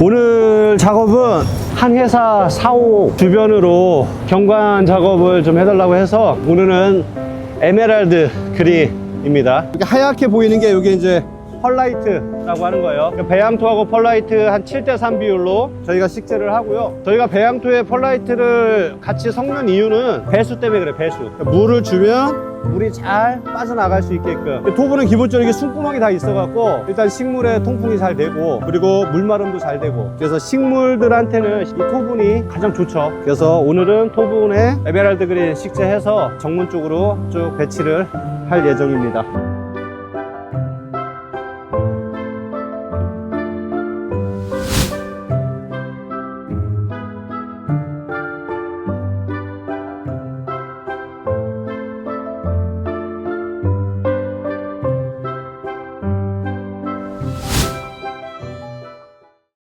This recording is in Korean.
오늘 작업은 한 회사 사옥 주변으로 경관 작업을 좀 해달라고 해서 오늘은 에메랄드 그린입니다. 이렇게 하얗게 보이는 게 이게 이제 펄라이트라고 하는 거예요. 배양토하고 펄라이트 한 7대3 비율로 저희가 식재를 하고요. 저희가 배양토에 펄라이트를 같이 섞는 이유는 배수 때문에 그래, 배수. 물을 주면 물이 잘 빠져나갈 수 있게끔 토브는 기본적으로 숨구멍이 다 있어갖고 일단 식물에 통풍이 잘 되고 그리고 물마름도 잘 되고 그래서 식물들한테는 이 토분이 가장 좋죠 그래서 오늘은 토분에 에메랄드 그린 식재해서 정문 쪽으로 쭉 배치를 할 예정입니다